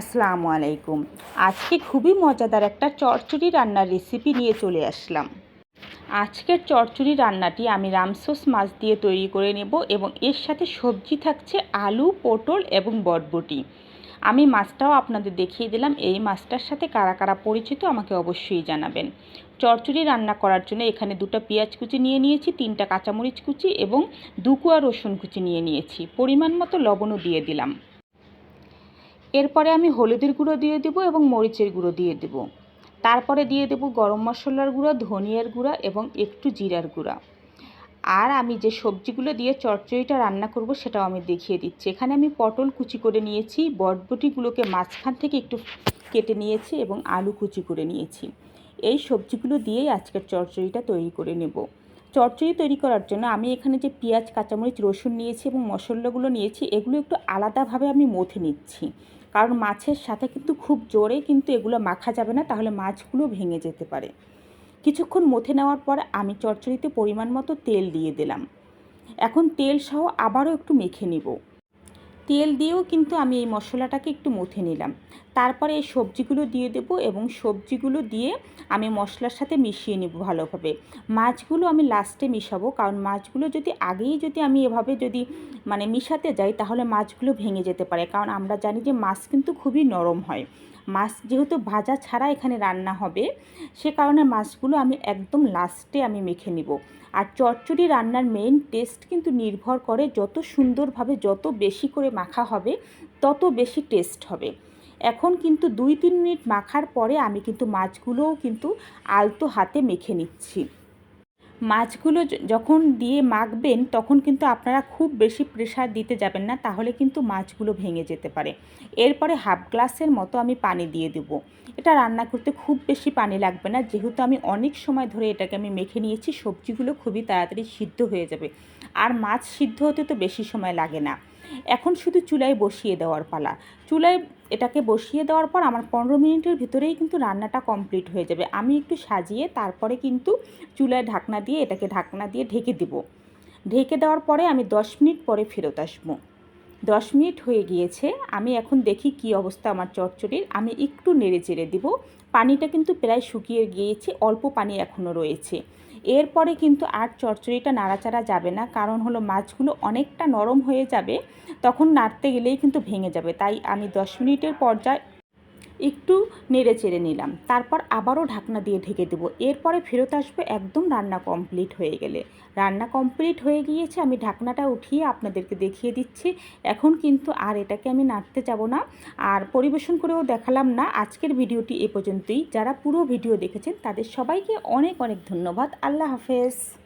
আসসালামু আলাইকুম। আজকে খুবই মজাদার একটা চচ্চড়ি রান্নার রেসিপি নিয়ে চলে আসলাম। আজকের চচ্চড়ি রান্নাটি আমি রামসোস মাছ দিয়ে তৈরি করে নেব এবং এর সাথে সবজি থাকছে আলু, পটল এবং বটবটি। আমি মাছটাও আপনাদের দেখিয়ে দিলাম, এই মাছটার সাথে কারা কারা পরিচিত আমাকে অবশ্যই জানাবেন। চচ্চড়ি রান্না করার জন্য এখানে দুটো পেঁয়াজ কুচি নিয়ে নিয়েছি, তিনটা কাঁচামরিচ কুচি এবং দু কুয়া রসুন কুচি নিয়ে নিয়েছি। পরিমাণ মতো লবণও দিয়ে দিলাম। এরপরে আমি হলুদের গুঁড়ো দিয়ে দেবো এবং মরিচের গুঁড়ো দিয়ে দেবো। তারপরে দিয়ে দেবো গরম মশলার গুঁড়ো, ধনিয়ার গুঁড়া এবং একটু জিরার গুঁড়া। আর আমি যে সবজিগুলো দিয়ে চচ্চড়িটা রান্না করব সেটাও আমি দেখিয়ে দিচ্ছি। এখানে আমি পটল কুচি করে নিয়েছি, বটবটিগুলোকে মাঝখান থেকে একটু কেটে নিয়েছি এবং আলু কুচি করে নিয়েছি। এই সবজিগুলো দিয়েই আজকের চচ্চড়িটা তৈরি করে নেব। চচ্চড়ি তৈরি করার জন্য আমি এখানে যে পেঁয়াজ, কাঁচামরিচ, রসুন নিয়েছি এবং মশলাগুলো নিয়েছি, এগুলো একটু আলাদাভাবে আমি মথে নিচ্ছি। কারণ মাছের সাথে কিন্তু খুব জোরে কিন্তু এগুলো মাখা যাবে না, তাহলে মাছগুলো ভেঙে যেতে পারে। কিছুক্ষণ মথে নেওয়ার পর আমি চটচড়িতে পরিমাণ মতো তেল দিয়ে দিলাম। এখন তেল সহ আবারও একটু মেখে নিব। তেল দিয়েও কিন্তু আমি এই মশলাটাকে একটু মথে নিলাম। তারপরে এই সবজিগুলো দিয়ে দেব এবং সবজিগুলো দিয়ে আমি মশলার সাথে মিশিয়ে নেব ভালোভাবে। মাছগুলো আমি লাস্টে মিশাবো, কারণ মাছগুলো যদি আগেই যদি আমি এভাবে যদি মানে মিশাতে যাই, তাহলে মাছগুলো ভেঙে যেতে পারে। কারণ আমরা জানি যে মাছ কিন্তু খুবই নরম হয়। মাছ যেহেতু ভাজা ছাড়া এখানে রান্না হবে, সে কারণে মাছগুলো আমি একদম লাস্টে আমি মেখে নিব। আর চচ্চড়ি রান্নার মেইন টেস্ট কিন্তু নির্ভর করে যত সুন্দরভাবে, যত বেশি করে মাখা হবে, তত বেশি টেস্ট হবে। এখন কিন্তু দুই তিন মিনিট মাখার পরে আমি কিন্তু মাছগুলোও কিন্তু আলতো হাতে মেখে নিচ্ছি। মাছগুলো যখন দিয়ে মাখবেন, তখন কিন্তু আপনারা খুব বেশি প্রেশার দিতে যাবেন না, তাহলে কিন্তু মাছগুলো ভেঙে যেতে পারে। এরপরে হাফ গ্লাসের মতো আমি পানি দিয়ে দেব। এটা রান্না করতে খুব বেশি পানি লাগবে না, যেহেতু আমি অনেক সময় ধরে এটাকে আমি মেখে নিয়েছি, সবজিগুলো খুবই তাড়াতাড়ি সিদ্ধ হয়ে যাবে। আর মাছ সিদ্ধ হতে তো বেশি সময় লাগে না। এখন শুধু চুলায় বসিয়ে দেওয়ার পালা। চুলায় এটাকে বসিয়ে দেওয়ার পর আমার পনেরো মিনিটের ভিতরেই কিন্তু রান্নাটা কমপ্লিট হয়ে যাবে। আমি একটু সাজিয়ে তারপরে কিন্তু চুলায় ঢাকনা দিয়ে এটাকে ঢাকনা দিয়ে ঢেকে দেবো। ঢেকে দেওয়ার পরে আমি দশ মিনিট পরে ফেরত আসব। দশ মিনিট হয়ে গিয়েছে, আমি এখন দেখি কি অবস্থা আমার চচ্চড়ির। আমি একটু নেড়ে চেড়ে দেবো। পানিটা কিন্তু প্রায় শুকিয়ে গিয়েছে, অল্প পানি এখনও রয়েছে। এরপরে কিন্তু আর চচ্চড়িটা নাড়াচাড়া যাবে না, কারণ হলো মাছগুলো অনেকটা নরম হয়ে যাবে, তখন নাড়তে গেলেই কিন্তু ভেঙে যাবে। তাই আমি দশ মিনিটের পর্যায়ে একটু নেড়ে চেড়ে নিলাম। তারপর আবারও ঢাকনা দিয়ে ঢেকে দেবো। এরপরে ফেরত আসব একদম রান্না কমপ্লিট হয়ে গেলে। রান্না কমপ্লিট হয়ে গিয়েছে, আমি ঢাকনাটা উঠিয়ে আপনাদেরকে দেখিয়ে দিচ্ছি। এখন কিন্তু আর এটাকে আমি নাড়তে যাব না। আর পরিবেশন করেও দেখালাম না। আজকের ভিডিওটি এ পর্যন্তই। যারা পুরো ভিডিও দেখেছেন, তাদের সবাইকে অনেক অনেক ধন্যবাদ। আল্লাহ হাফেজ।